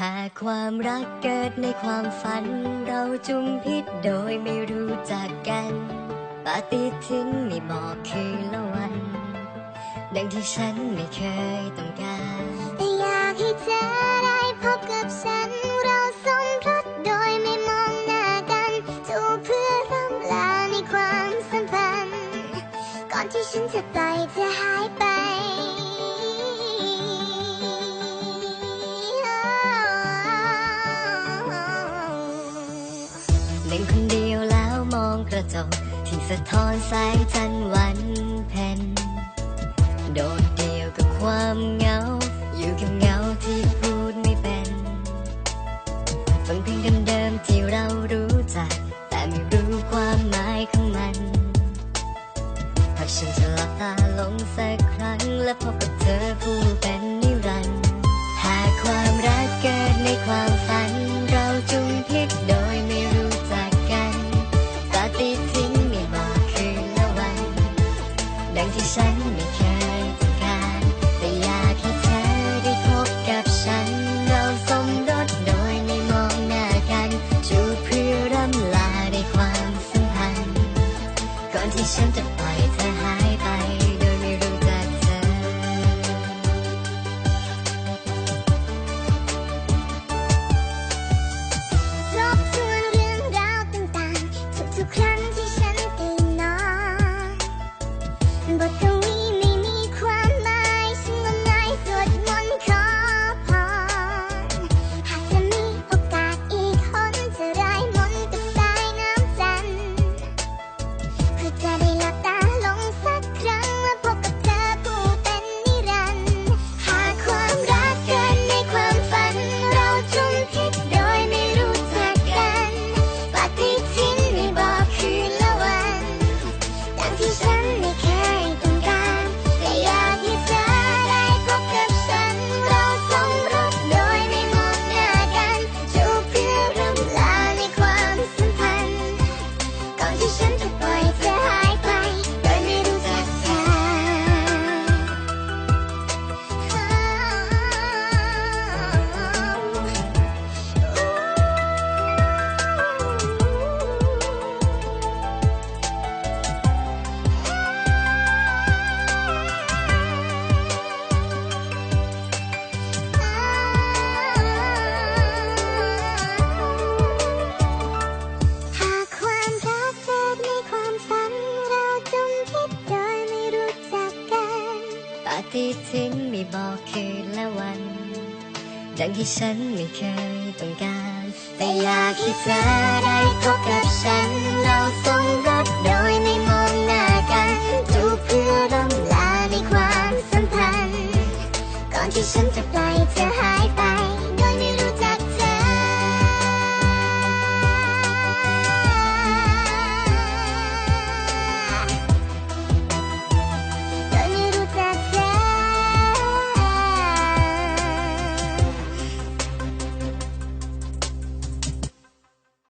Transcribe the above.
หากความรักเกิดในความฝัน เราจุมพิษโดยไม่รู้จักกัน ปฏิทินไม่บอกคืนละวัน ดังที่ฉันไม่เคยต้องการ แต่อยากให้เธอได้พบกับฉัน เราสมรสโดยไม่มองหน้ากันจูบเพื่อร่ำลาในความสัมพันธ์ ก่อนที่ฉันจะปล่อยเธอหายไป คนเดียวแล้วมองกระจกที่สะท้อนสายจันทร์วัน ที่ฉันจะปล่อยเธอหายไป โดยไม่รู้จักเธอ ทบทวนเรื่องราวต่างๆ ทุกๆครั้งที่ฉันตื่นนอนบทก ที่ทิ้งไม่บอกคืนและวัน ดังที่ฉันไม่เคยต้องการ แต่อยากให้เธอได้พบกับฉันเรา